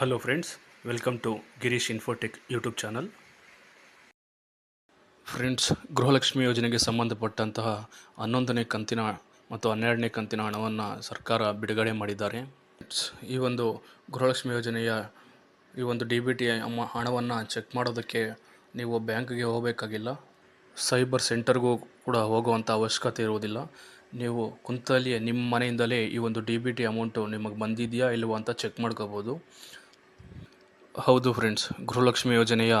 Hello friends welcome to Girish Infotech YouTube channel friends Gruhalakshmi ಯೋಜನೆಗೆ ಸಂಬಂಧಪಟ್ಟಂತಹ ಹನ್ನೊಂದನೇ ಕಂತಿನ ಮತ್ತು ಹನ್ನೆರಡನೇ ಕಂತಿನ ಹಣವನ್ನು ಸರ್ಕಾರ ಬಿಡುಗಡೆ ಮಾಡಿದ್ದಾರೆ. ಈ ಒಂದು ಗೃಹಲಕ್ಷ್ಮಿ ಯೋಜನೆಯ ಈ ಒಂದು ಡಿ ಬಿ ಟಿ ಹಣವನ್ನು ಚೆಕ್ ಮಾಡೋದಕ್ಕೆ ನೀವು ಬ್ಯಾಂಕ್ಗೆ ಹೋಗಬೇಕಾಗಿಲ್ಲ. ಸೈಬರ್ ಸೆಂಟರ್ಗೂ ಕೂಡ ಹೋಗುವಂಥ ಅವಶ್ಯಕತೆ ಇರುವುದಿಲ್ಲ. ನೀವು ಕುಂತಲ್ಲಿಯೇ ನಿಮ್ಮ ಮನೆಯಿಂದಲೇ ಈ ಒಂದು ಡಿ ಬಿ ಟಿ ಅಮೌಂಟು ನಿಮಗೆ ಬಂದಿದೆಯಾ ಇಲ್ಲವೋ ಅಂತ ಚೆಕ್ ಮಾಡ್ಕೋಬೋದು. ಹೌದು ಫ್ರೆಂಡ್ಸ್, ಗೃಹಲಕ್ಷ್ಮಿ ಯೋಜನೆಯ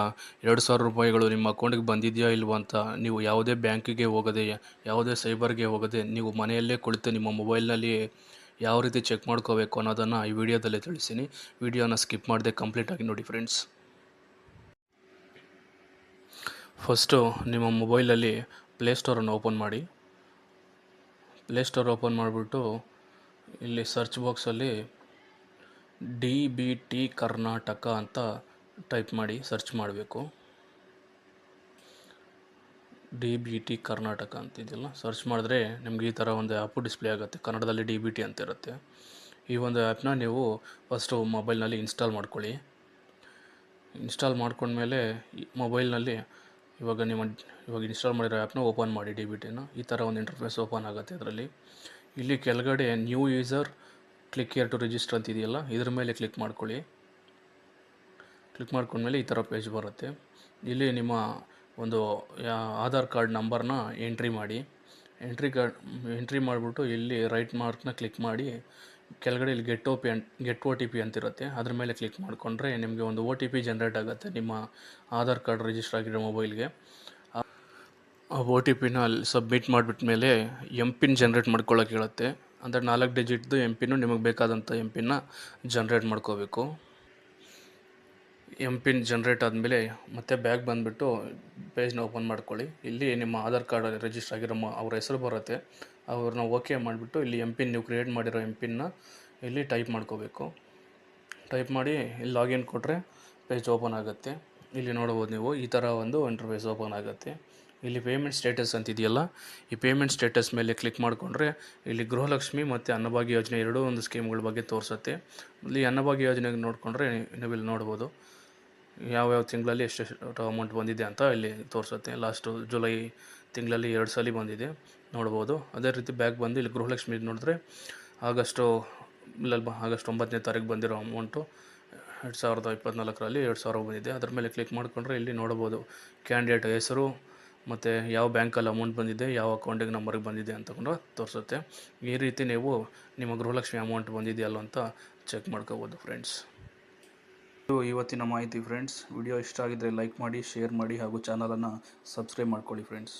ಎರಡು ಸಾವಿರ ರೂಪಾಯಿಗಳು ನಿಮ್ಮ ಅಕೌಂಟಿಗೆ ಬಂದಿದೆಯಾ ಇಲ್ವಾ ಅಂತ ನೀವು ಯಾವುದೇ ಬ್ಯಾಂಕಿಗೆ ಹೋಗದೆ, ಯಾವುದೇ ಸೈಬರ್ಗೆ ಹೋಗದೆ ನೀವು ಮನೆಯಲ್ಲೇ ಕುಳಿತು ನಿಮ್ಮ ಮೊಬೈಲ್ನಲ್ಲಿ ಯಾವ ರೀತಿ ಚೆಕ್ ಮಾಡ್ಕೋಬೇಕು ಅನ್ನೋದನ್ನು ಈ ವಿಡಿಯೋದಲ್ಲಿ ತಿಳಿಸ್ತೀನಿ. ವಿಡಿಯೋನ ಸ್ಕಿಪ್ ಮಾಡದೆ ಕಂಪ್ಲೀಟಾಗಿ ನೋಡಿ ಫ್ರೆಂಡ್ಸ್. ಫಸ್ಟು ನಿಮ್ಮ ಮೊಬೈಲಲ್ಲಿ ಪ್ಲೇಸ್ಟೋರನ್ನು ಓಪನ್ ಮಾಡಿ. ಪ್ಲೇಸ್ಟೋರ್ ಓಪನ್ ಮಾಡಿಬಿಟ್ಟು ಇಲ್ಲಿ ಸರ್ಚ್ ಬಾಕ್ಸಲ್ಲಿ ಡಿ ಬಿ ಟಿ ಕರ್ನಾಟಕ ಅಂತ ಟೈಪ್ ಮಾಡಿ ಸರ್ಚ್ ಮಾಡಬೇಕು. ಡಿ ಬಿ ಟಿ ಕರ್ನಾಟಕ ಅಂತಿದೆಯಲ್ಲ ಸರ್ಚ್ ಮಾಡಿದ್ರೆ ನಿಮ್ಗೆ ಈ ಥರ ಒಂದು ಆ್ಯಪು ಡಿಸ್ಪ್ಲೇ ಆಗುತ್ತೆ. ಕನ್ನಡದಲ್ಲಿ ಡಿ ಬಿ ಟಿ ಅಂತ ಇರುತ್ತೆ. ಈ ಒಂದು ಆ್ಯಪ್ನ ನೀವು ಫಸ್ಟು ಮೊಬೈಲ್ನಲ್ಲಿ ಇನ್ಸ್ಟಾಲ್ ಮಾಡ್ಕೊಳ್ಳಿ. ಇನ್ಸ್ಟಾಲ್ ಮಾಡ್ಕೊಂಡ್ಮೇಲೆ ಮೊಬೈಲ್ನಲ್ಲಿ ಇವಾಗ ನಿಮ್ಮ ಇವಾಗ ಇನ್ಸ್ಟಾಲ್ ಮಾಡಿರೋ ಆ್ಯಪ್ನ ಓಪನ್ ಮಾಡಿ ಡಿ ಬಿ ಟಿನ ಈ ಥರ ಒಂದು ಇಂಟರ್ಫೇಸ್ ಓಪನ್ ಆಗುತ್ತೆ ಅದರಲ್ಲಿ ಇಲ್ಲಿ ಕೆಳಗಡೆ new user click here to register ಅಂತ ಇದೆಯಲ್ಲ ಇದ್ರ ಮೇಲೆ ಕ್ಲಿಕ್ ಮಾಡ್ಕೊಳ್ಳಿ. ಕ್ಲಿಕ್ ಮಾಡ್ಕೊಂಡ್ಮೇಲೆ ಈ ಥರ ಪೇಜ್ ಬರುತ್ತೆ. ಇಲ್ಲಿ ನಿಮ್ಮ ಒಂದು ಆಧಾರ್ ಕಾರ್ಡ್ ನಂಬರ್ನ ಎಂಟ್ರಿ ಮಾಡಿ. ಎಂಟ್ರಿ ಕಾರ್ಡ್ ಎಂಟ್ರಿ ಮಾಡಿಬಿಟ್ಟು ಇಲ್ಲಿ ರೈಟ್ ಮಾರ್ಕ್ನ ಕ್ಲಿಕ್ ಮಾಡಿ. ಕೆಳಗಡೆ ಇಲ್ಲಿ get O P an get O T P ಅಂತಿರುತ್ತೆ. ಅದ್ರ ಮೇಲೆ ಕ್ಲಿಕ್ ಮಾಡಿಕೊಂಡ್ರೆ ನಿಮಗೆ ಒಂದು ಓ ಟಿ ಪಿ ಜನ್ರೇಟ್ ಆಗುತ್ತೆ ನಿಮ್ಮ ಆಧಾರ್ ಕಾರ್ಡ್ ರಿಜಿಸ್ಟರ್ ಆಗಿರೋ ಮೊಬೈಲ್ಗೆ ಆ ಒ ಟಿ ಪಿನ ಅಲ್ಲಿ ಸಬ್ಮಿಟ್ ಮಾಡಿಬಿಟ್ಮೇಲೆ ಎಂ ಪಿನ್ ಜನ್ರೇಟ್ ಮಾಡ್ಕೊಳ್ಳೋಕೆ ಹೇಳುತ್ತೆ. ಅಂದರೆ ನಾಲ್ಕು ಡಿಜಿಟ್ದು ಎಂ ಪಿನ್ನು ನಿಮಗೆ ಬೇಕಾದಂಥ ಎಂ ಪಿನ್ನ ಜನ್ರೇಟ್ ಮಾಡ್ಕೋಬೇಕು. ಎಂ ಪಿನ್ ಜನ್ರೇಟ್ ಆದಮೇಲೆ ಮತ್ತೆ ಬ್ಯಾಗ್ ಬಂದುಬಿಟ್ಟು ಪೇಜ್ನ ಓಪನ್ ಮಾಡ್ಕೊಳ್ಳಿ. ಇಲ್ಲಿ ನಿಮ್ಮ ಆಧಾರ್ ಕಾರ್ಡ್ ರಿಜಿಸ್ಟರ್ ಆಗಿರೋ ಅವ್ರ ಹೆಸರು ಬರುತ್ತೆ. ಅವ್ರನ್ನ ಓಕೆ ಮಾಡಿಬಿಟ್ಟು ಇಲ್ಲಿ ಎಂ ಪಿನ್ ನೀವು ಕ್ರಿಯೇಟ್ ಮಾಡಿರೋ ಎಂ ಪಿನ್ನ ಇಲ್ಲಿ ಟೈಪ್ ಮಾಡ್ಕೋಬೇಕು. ಟೈಪ್ ಮಾಡಿ ಇಲ್ಲಿ ಲಾಗಿನ್ ಕೊಟ್ಟರೆ ಪೇಜ್ ಓಪನ್ ಆಗುತ್ತೆ. ಇಲ್ಲಿ ನೋಡ್ಬೋದು ನೀವು, ಈ ಥರ ಒಂದು ಇಂಟರ್ಫೇಸ್ ಓಪನ್ ಆಗುತ್ತೆ. ಇಲ್ಲಿ ಪೇಮೆಂಟ್ ಸ್ಟೇಟಸ್ ಅಂತ ಇದೆಯಲ್ಲ ಈ ಪೇಮೆಂಟ್ ಸ್ಟೇಟಸ್ ಮೇಲೆ ಕ್ಲಿಕ್ ಮಾಡಿಕೊಂಡ್ರೆ ಇಲ್ಲಿ ಗೃಹಲಕ್ಷ್ಮಿ ಮತ್ತು ಅನ್ನಭಾಗ್ಯ ಯೋಜನೆ ಎರಡೂ ಒಂದು ಸ್ಕೀಮ್ಗಳ ಬಗ್ಗೆ ತೋರಿಸುತ್ತೆ. ಇಲ್ಲಿ ಅನ್ನಭಾಗ್ಯ ಯೋಜನೆಗೆ ನೋಡಿಕೊಂಡ್ರೆ ನೀವು ಇಲ್ಲಿ ನೋಡ್ಬೋದು. ಯಾವ್ಯಾವ ತಿಂಗಳಲ್ಲಿ ಎಷ್ಟೆಷ್ಟು ಅಮೌಂಟ್ ಬಂದಿದೆ ಅಂತ ಇಲ್ಲಿ ತೋರಿಸುತ್ತೆ. ಲಾಸ್ಟು ಜುಲೈ ತಿಂಗಳಲ್ಲಿ ಎರಡು ಸಲ ಬಂದಿದೆ, ನೋಡ್ಬೋದು. ಅದೇ ರೀತಿ ಬ್ಯಾಗ್ ಬಂದು ಇಲ್ಲಿ ಗೃಹಲಕ್ಷ್ಮಿ ನೋಡಿದ್ರೆ ಆಗಸ್ಟು ಆಗಸ್ಟ್ ಒಂಬತ್ತನೇ ತಾರೀಕು ಬಂದಿರೋ ಅಮೌಂಟು ಎರಡು ಸಾವಿರದ ಇಪ್ಪತ್ತ್ನಾಲ್ಕರಲ್ಲಿ ಎರಡು ಸಾವಿರ ಬಂದಿದೆ. ಅದ್ರ ಮೇಲೆ ಕ್ಲಿಕ್ ಮಾಡಿಕೊಂಡ್ರೆ ಇಲ್ಲಿ ನೋಡ್ಬೋದು ಕ್ಯಾಂಡಿಡೇಟ್ ಹೆಸರು ಮತ್ತು ಯಾವ ಬ್ಯಾಂಕಲ್ಲಿ ಅಮೌಂಟ್ ಬಂದಿದೆ, ಯಾವ ಅಕೌಂಟಿಗೆ ನಂಬರ್ಗೆ ಬಂದಿದೆ ಅಂತ ಕೂಡ ತೋರಿಸುತ್ತೆ. ಈ ರೀತಿ ನೀವು ನಿಮ್ಮ ಗೃಹಲಕ್ಷ್ಮಿ ಅಮೌಂಟ್ ಬಂದಿದೆಯಲ್ಲ ಅಂತ ಚೆಕ್ ಮಾಡ್ಕೋಬೋದು ಫ್ರೆಂಡ್ಸ್ ಇದು ಇವತ್ತಿನ ಮಾಹಿತಿ ಫ್ರೆಂಡ್ಸ್ ವಿಡಿಯೋ ಇಷ್ಟ ಆಗಿದ್ದರೆ ಲೈಕ್ ಮಾಡಿ ಶೇರ್ ಮಾಡಿ ಹಾಗೂ ಚಾನಲನ್ನು ಸಬ್ಸ್ಕ್ರೈಬ್ ಮಾಡ್ಕೊಳ್ಳಿ ಫ್ರೆಂಡ್ಸ್